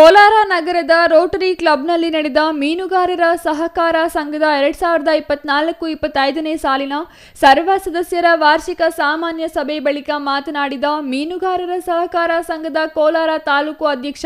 ಕೋಲಾರ ನಗರದ ರೋಟರಿ ಕ್ಲಬ್ನಲ್ಲಿ ನಡೆದ ಮೀನುಗಾರರ ಸಹಕಾರ ಸಂಘದ ಎರಡ್ ಸಾವಿರದ ಇಪ್ಪತ್ನಾಲ್ಕು ಇಪ್ಪತ್ತೈದನೇ ಸಾಲಿನ ಸರ್ವ ಸದಸ್ಯರ ವಾರ್ಷಿಕ ಸಾಮಾನ್ಯ ಸಭೆ ಬಳಿಕ ಮಾತನಾಡಿದ ಮೀನುಗಾರರ ಸಹಕಾರ ಸಂಘದ ಕೋಲಾರ ತಾಲೂಕು ಅಧ್ಯಕ್ಷ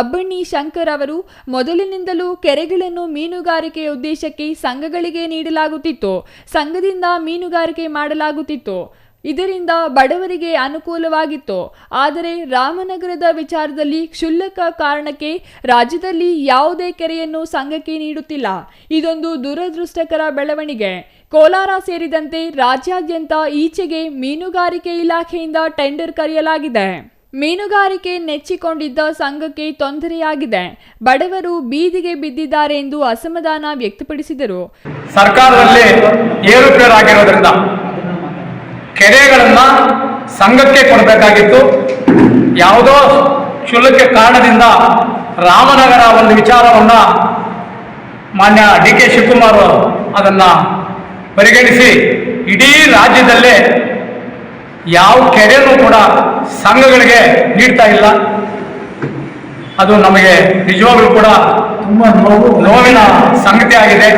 ಅಬ್ಬಣ್ಣಿ ಶಂಕರ್ ಅವರು, ಮೊದಲಿನಿಂದಲೂ ಕೆರೆಗಳನ್ನು ಮೀನುಗಾರಿಕೆ ಉದ್ದೇಶಕ್ಕೆ ಸಂಘಗಳಿಗೆ ನೀಡಲಾಗುತ್ತಿತ್ತು, ಸಂಘದಿಂದ ಮೀನುಗಾರಿಕೆ ಮಾಡಲಾಗುತ್ತಿತ್ತು. ಇದರಿಂದ ಬಡವರಿಗೆ ಅನುಕೂಲವಾಗಿತ್ತು. ಆದರೆ ರಾಮನಗರದ ವಿಚಾರದಲ್ಲಿ ಕ್ಷುಲ್ಲಕ ಕಾರಣಕ್ಕೆ ರಾಜ್ಯದಲ್ಲಿ ಯಾವುದೇ ಕೆರೆಯನ್ನು ಸಂಘಕ್ಕೆ ನೀಡುತ್ತಿಲ್ಲ. ಇದೊಂದು ದುರದೃಷ್ಟಕರ ಬೆಳವಣಿಗೆ. ಕೋಲಾರ ಸೇರಿದಂತೆ ರಾಜ್ಯಾದ್ಯಂತ ಈಚೆಗೆ ಮೀನುಗಾರಿಕೆ ಇಲಾಖೆಯಿಂದ ಟೆಂಡರ್ ಕರೆಯಲಾಗಿದೆ. ಮೀನುಗಾರಿಕೆ ನೆಚ್ಚಿಕೊಂಡಿದ್ದ ಸಂಘಕ್ಕೆ ತೊಂದರೆಯಾಗಿದೆ. ಬಡವರು ಬೀದಿಗೆ ಬಿದ್ದಿದ್ದಾರೆ ಎಂದು ಅಸಮಾಧಾನ ವ್ಯಕ್ತಪಡಿಸಿದರು. ಸರ್ಕಾರದಲ್ಲಿ ಏರುಪೇರು ಕೆರೆಗಳನ್ನ ಸಂಘಕ್ಕೆ ಕೊಡಬೇಕಾಗಿತ್ತು. ಯಾವುದೋ ಕ್ಷುಲ್ಲಕ್ಕೆ ಕಾರಣದಿಂದ ರಾಮನಗರ ಒಂದು ವಿಚಾರವನ್ನ ಮಾನ್ಯ ಡಿ ಕೆ ಶಿವಕುಮಾರ್ ಅದನ್ನ ಪರಿಗಣಿಸಿ ಇಡೀ ರಾಜ್ಯದಲ್ಲೇ ಯಾವ ಕೆರೆನೂ ಕೂಡ ಸಂಘಗಳಿಗೆ ನೀಡ್ತಾ ಇಲ್ಲ. ಅದು ನಮಗೆ ನಿಜವಾಗ್ಲೂ ಕೂಡ ತುಂಬ ನೋವು. ನೋವಿನ ಸಂಗತಿ ಆಗಿದೆ.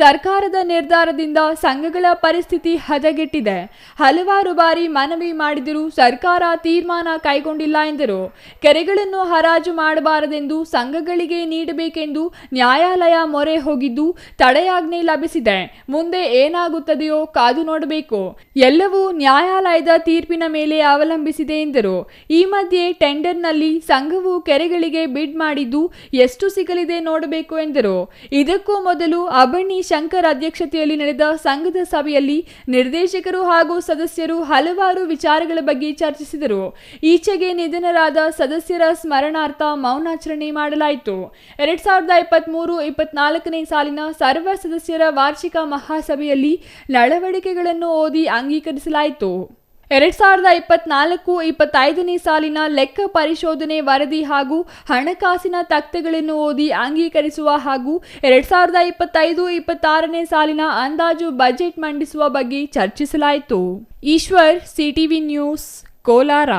ಸರ್ಕಾರದ ನಿರ್ಧಾರದಿಂದ ಸಂಘಗಳ ಪರಿಸ್ಥಿತಿ ಹದಗೆಟ್ಟಿದೆ. ಹಲವಾರು ಬಾರಿ ಮನವಿ ಮಾಡಿದರೂ ಸರ್ಕಾರ ತೀರ್ಮಾನ ಕೈಗೊಂಡಿಲ್ಲ ಎಂದರು. ಕೆರೆಗಳನ್ನು ಹರಾಜು ಮಾಡಬಾರದೆಂದು ಸಂಘಗಳಿಗೆ ನೀಡಬೇಕೆಂದು ನ್ಯಾಯಾಲಯ ಮೊರೆ ಹೋಗಿದ್ದು ತಡೆಯಾಜ್ಞೆ ಲಭಿಸಿದೆ. ಮುಂದೆ ಏನಾಗುತ್ತದೆಯೋ ಕಾದು ನೋಡಬೇಕು. ಎಲ್ಲವೂ ನ್ಯಾಯಾಲಯದ ತೀರ್ಪಿನ ಮೇಲೆ ಅವಲಂಬಿಸಿದೆ ಎಂದರು. ಈ ಮಧ್ಯೆ ಟೆಂಡರ್ನಲ್ಲಿ ಸಂಘವು ಕೆರೆಗಳಿಗೆ ಬಿಡ್ ಮಾಡಿದ್ದು ಎಷ್ಟು ಸಿಗಲಿದೆ ನೋಡಬೇಕು ಎಂದರು. ಇದಕ್ಕೂ ಮೊದಲು ಅಬಣ್ಣಿ ಶಂಕರ್ ಅಧ್ಯಕ್ಷತೆಯಲ್ಲಿ ನಡೆದ ಸಂಘದ ಸಭೆಯಲ್ಲಿ ನಿರ್ದೇಶಕರು ಹಾಗೂ ಸದಸ್ಯರು ಹಲವಾರು ವಿಚಾರಗಳ ಬಗ್ಗೆ ಚರ್ಚಿಸಿದರು. ಈಚೆಗೆ ನಿಧನರಾದ ಸದಸ್ಯರ ಸ್ಮರಣಾರ್ಥ ಮೌನಾಚರಣೆ ಮಾಡಲಾಯಿತು. ಎರಡ್ ಸಾವಿರದ ಇಪ್ಪತ್ಮೂರು ಇಪ್ಪತ್ನಾಲ್ಕನೇ ಸಾಲಿನ ಸರ್ವ ಸದಸ್ಯರ ವಾರ್ಷಿಕ ಮಹಾಸಭೆಯಲ್ಲಿ ನಡವಳಿಕೆಗಳನ್ನು ಓದಿ ಅಂಗೀಕರಿಸಲಾಯಿತು. ಎರಡ್ ಸಾವಿರದ ಇಪ್ಪತ್ನಾಲ್ಕು ಇಪ್ಪತ್ತೈದನೇ ಸಾಲಿನ ಲೆಕ್ಕ ಪರಿಶೋಧನೆ ವರದಿ ಹಾಗೂ ಹಣಕಾಸಿನ ತಕ್ತೆಗಳನ್ನು ಓದಿ ಅಂಗೀಕರಿಸುವ ಹಾಗೂ ಎರಡ್ ಸಾವಿರದ ಇಪ್ಪತ್ತೈದು ಇಪ್ಪತ್ತಾರನೇ ಸಾಲಿನ ಅಂದಾಜು ಬಜೆಟ್ ಮಂಡಿಸುವ ಬಗ್ಗೆ ಚರ್ಚಿಸಲಾಯಿತು. Ishwar, CTV news, Kolar.